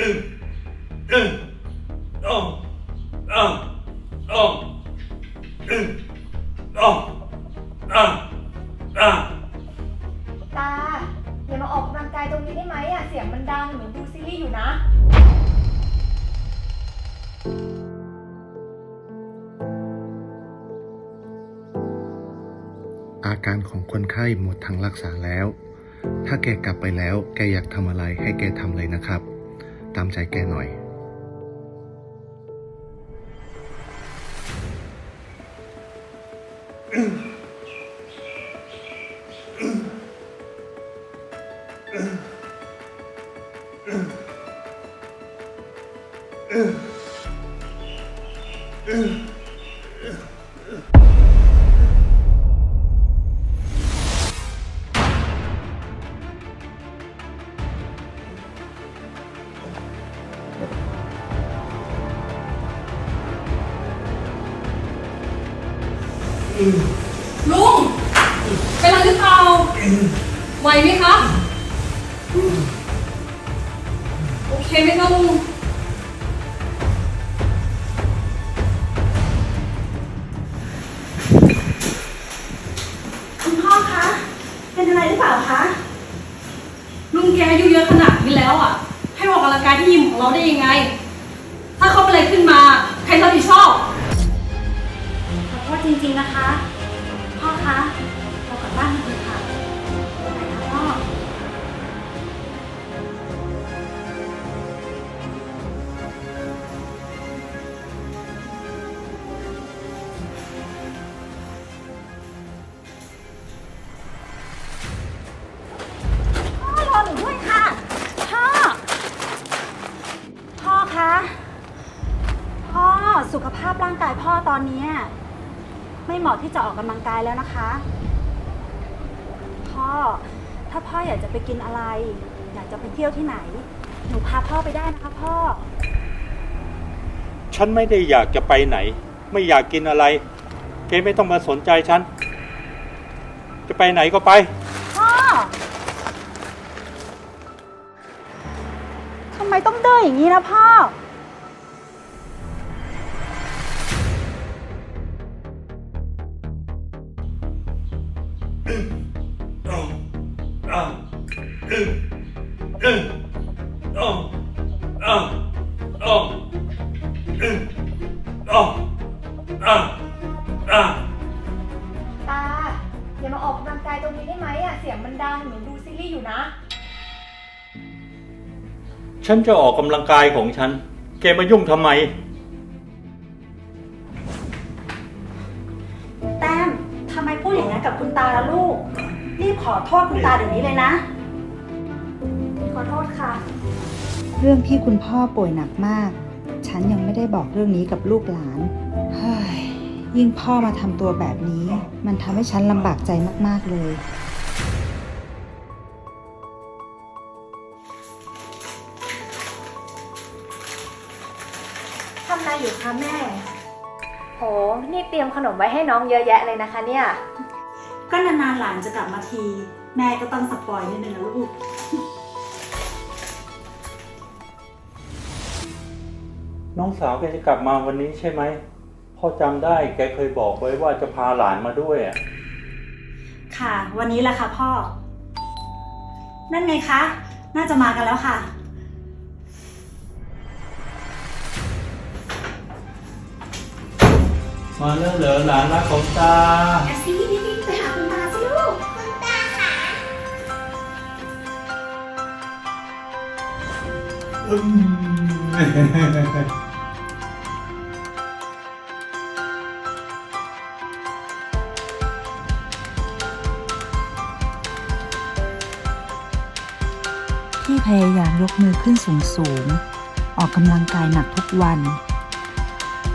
ตา อย่ามาออกกำลังกายตรงนี้ได้ไหมอะเสียงมันดังเหมือนดูซีรีส์อยู่นะ อาการของคนไข้หมดทางรักษาแล้ว ถ้าแกกลับไปแล้ว แกอยากทำอะไรให้แกทำเลยนะครับ ตามใจแกหน่อย ลุง เป็นอะไรหรือเปล่า ไหวไหมคะโอเคไหมคะลุงคุณพ่อคะ เป็นอะไรหรือเปล่าคะ ลุงแกอายุเยอะขนาดนี้แล้วอะ ให้ออกกำลังกายที่ยิมของเราได้ยังไง ถ้าเขาเป็นอะไรขึ้นมา ใครรับผิดชอบขอโทษจริงๆนะคะ พ่อคะเรากลับบ้านกันเถอะค่ะไปค่ะพ่อ พ่อรอหนูด้วยค่ะ พ่อ พ่อคะ พ่อสุขภาพร่างกายพ่อตอนเนี้ย ไม่เหมาะที่จะออกกำลังกายแล้วนะคะ พ่อ ถ้าพ่ออยากจะไปกินอะไร อยากจะไปเที่ยวที่ไหน หนูพาพ่อไปได้นะคะ พ่อ ฉันไม่ได้อยากจะไปไหน ไม่อยากกินอะไร แกไม่ต้องมาสนใจฉัน จะไปไหนก็ไป พ่อ ทำไมต้องเดินอย่างนี้นะพ่อ ตา อย่ามาออกกำลังกายตรงนี้ได้ไหมอะ เสียงมันดังเหมือนดูซีรีส์อยู่นะ ฉันจะออกกำลังกายของฉัน แกมายุ่งทำไม แต้มทำไมพูดอย่างนั้นกับคุณตาละลูก รีบขอโทษคุณตาเดี๋ยวนี้เลยนะข อโทษค่ะ เรื่องที่คุณพ่อป่วยหนักมาก ฉันยังไม่ได้บอกเรื่องนี้กับลูกหลานเฮ้ยยิ่งพ่อมาทำตัวแบบนี้ มันทำให้ฉันลำบากใจมากๆเลย ทำอะไรอยู่คะแม่ โห นี่เตรียมขนมไว้ให้น้องเยอะแยะเลยนะคะเนี่ย ก็นานๆหลานจะกลับมาที แม่ก็ต้องสปอยนิดนึงนะลูก น้องสาวแกจะกลับมาวันนี้ใช่ไหมพ่อจำได้แกเคยบอกไว้ว่าจะพาหลานมาด้วยอะค่ะ วันนี้แหละค่ะพ่อ นั่นไงคะ น่าจะมากันแล้วค่ะ มาแล้วเหรอหลานรักของตา แอซี่รีบๆไปหาคุณตาสิลูก คุณตาค่ะ ที่พยายามยกมือขึ้นสูงสูง ออกกำลังกายหนักทุกวัน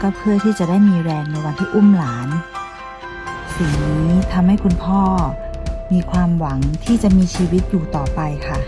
ก็เพื่อที่จะได้มีแรงในวันที่อุ้มหลาน สิ่งนี้ทำให้คุณพ่อมีความหวังที่จะมีชีวิตอยู่ต่อไปค่ะ